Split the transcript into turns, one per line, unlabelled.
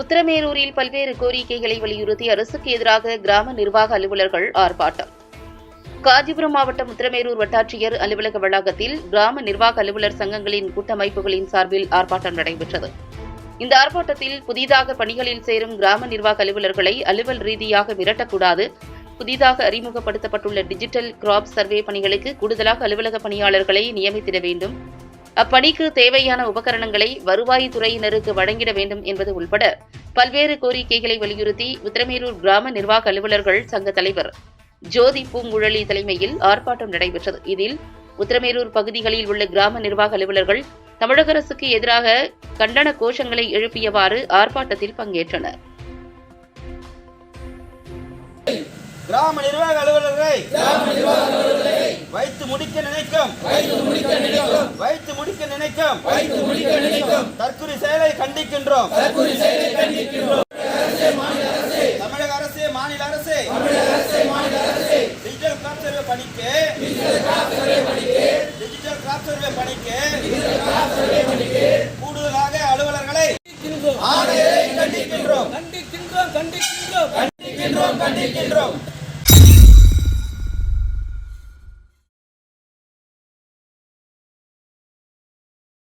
உத்தரமேரூரில் பல்வேறு கோரிக்கைகளை வலியுறுத்தி அரசுக்கு எதிராக கிராம நிர்வாக அலுவலர்கள் ஆர்ப்பாட்டம். காஞ்சிபுரம் மாவட்டம் உத்தரமேரூர் வட்டாட்சியர் அலுவலக வளாகத்தில் கிராம நிர்வாக அலுவலர் சங்கங்களின் கூட்டமைப்புகளின் சார்பில் ஆர்ப்பாட்டம் நடைபெற்றது. இந்த ஆர்ப்பாட்டத்தில் புதிதாக பணிகளில் சேரும் கிராம நிர்வாக அலுவலர்களை அலுவல் ரீதியாக விரட்டக்கூடாது புதிதாக அறிமுகப்படுத்தப்பட்டுள்ள டிஜிட்டல் கிராப் சர்வே பணிகளுக்கு கூடுதலாக அலுவலக பணியாளர்களை நியமித்திட வேண்டும். அப்பணிக்கு தேவையான உபகரணங்களை வருவாய்த்துறையினருக்கு வழங்கிட வேண்டும் என்பது உள்பட பல்வேறு கோரிக்கைகளை வலியுறுத்தி உத்தரமேரூர் கிராம நிர்வாக அலுவலர்கள் சங்க தலைவர் ஜோதி பூங்குழலி தலைமையில் ஆர்ப்பாட்டம் நடைபெற்றது. இதில் உத்தரமேரூர் பகுதிகளில் உள்ள கிராம நிர்வாக அலுவலர்கள் தமிழக அரசுக்கு எதிராக கண்டன கோஷங்களை எழுப்பியவாறு ஆர்ப்பாட்டத்தில் பங்கேற்றனர்.
கிராம நிர்வாக அலுவலர்களை வைத்து முடிக்க நினைக்கும். வைத்து முடிக்க நினைக்கும். தற்குறி செயலை கண்டிக்கின்றோம். தமிழக அரசு மாநில அரசு. டிஜிட்டல் கிராப் சர்வே பணிக்கு டிஜிட்டல் கிராப் சர்வே பணிக்கு கூடுதலாக அலுவலர்களை ஆணையரை கண்டிக்கின்றோம்.
கண்டிக்கின்றோம் கண்டிக்கின்றோம்.
கண்டிக்கின்றோம் கண்டிக்கின்றோம்.